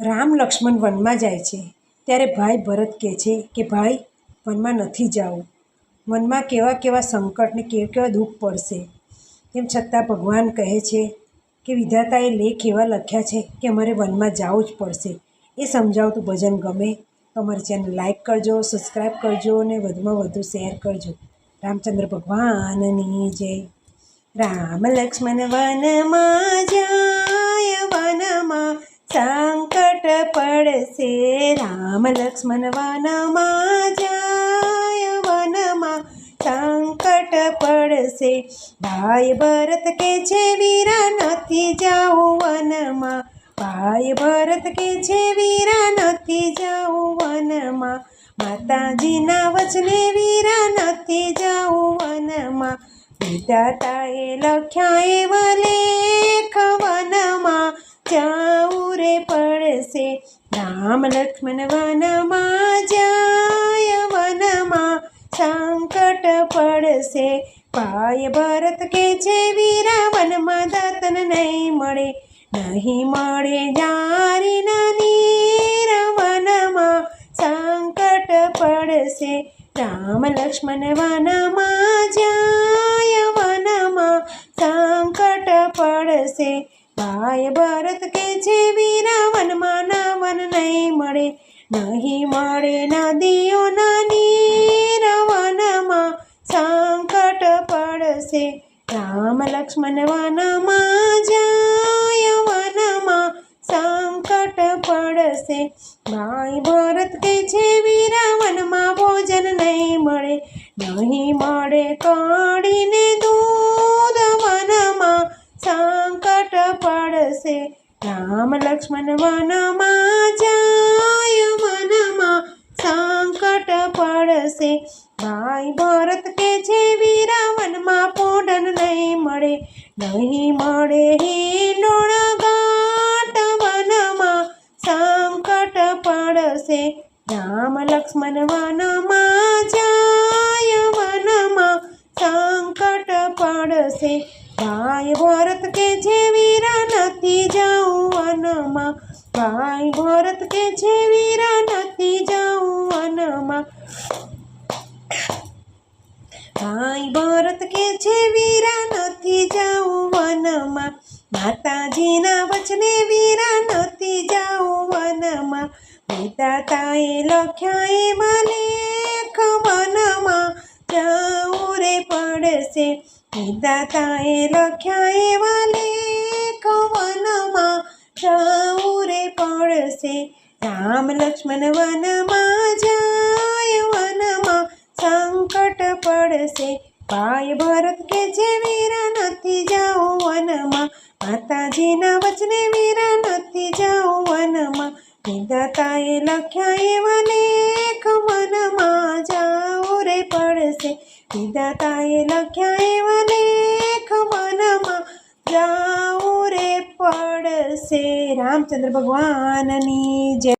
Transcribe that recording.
રામ લક્ષ્મણ વનમાં જાય છે. ત્યારે ભાઈ ભરત કહે છે કે, ભાઈ, વનમાં નથી જવું. વનમાં કેવા કેવા સંકટ ને કેવા કેવા દુઃખ પડશે. તેમ છતાં ભગવાન કહે છે કે, વિધાતાએ લેખ એવા લખ્યા છે કે, અમારે વનમાં જવું જ પડશે. એ સમજાવતું ભજન ગમે તો અમારી ચેનલ લાઇક કરજો સબસ્ક્રાઈબ કરજો અને વધુમાં વધુ શેર કરજો. રામચંદ્ર ભગવાનની જય. રામ લક્ષ્મણ વનમાં વનમાં સંકટ પડશે રામ લક્ષ્મણ વનમાં જાય, વનમાં સંકટ પડશે ભાઈ ભરત કે છે વીરા નથી જાવું વનમાં. ભાઈ ભરત કે છે વીરા નથી જાવું વનમાં. માતાજીના વચને વીરા નથી જાવું વનમાં. વિધાતાએ લખ્યા એવા લેખ વનમાં. જાવું રે પડશે. રામ લક્ષ્મણ વનમાં જાય, વનમાં સંકટ પડશે. પાય ભરત કે છે વીરા વનમાં દાતન નહીં મળે. નહીં મળે જારી નાની વનમાં સંકટ પડશે. રામ લક્ષ્મણ વનમાં જાય, વનમાં સંકટ પડશે. ભાઈ ભરત કે છે વીરા વનમાં ના વન નહીં મળે નહીં મળે નદીઓ નાની વનમાં સંકટ પડશે, રામ લક્ષ્મણ વનમાં જાય વનમાં. સંકટ પડશે ભાઈ ભરત કે છે વીરા વનમાં ભોજન નહીં મળે નહીં મળે કાઢીને દૂધ. રામ લક્ષ્મણ વનમાં જાય મનમાં સંકટ પડશે. ભાઈ ભરત કે છે વીરાવનમાં પોડન નહીં મળે નહીં મળે હિંડોળા ગાંઠ વનમાં સંકટ પડશે. રામ લક્ષ્મણ વનમાં જાય, વનમાં સંકટ પડશે. ભાઈ ભરત કે છે વીરા નથી જાઉં વનમાં ભાઈ ભરત કે છે વીરા નથી જાઉં વનમાં ભાઈ ભરત કે છે વીરા નથી જાઉં વનમાં માતાજીના વચને વીરા નથી જાઉં વનમાં તાએ લખ્યા એ લેખ વનમાં જા પડશે. દાતાએ લખ્યા એવા લેખ વનમાં રે પડશે. રામ લક્ષ્મણ વનમાં જાય, વનમાં સંકટ પડશે. ભાઈ ભરત કે જે વીરા નથી જાઉં વનમાં. માતાજીના વચને વીરા નથી જાઉં વનમાં. નિદાતાએ લખ્યા એવા લેખ પડશે વિધાતાએ લખ્યા એવા લેખ મનમાં જાઉં રે પડશે રામચંદ્ર ભગવાનની જય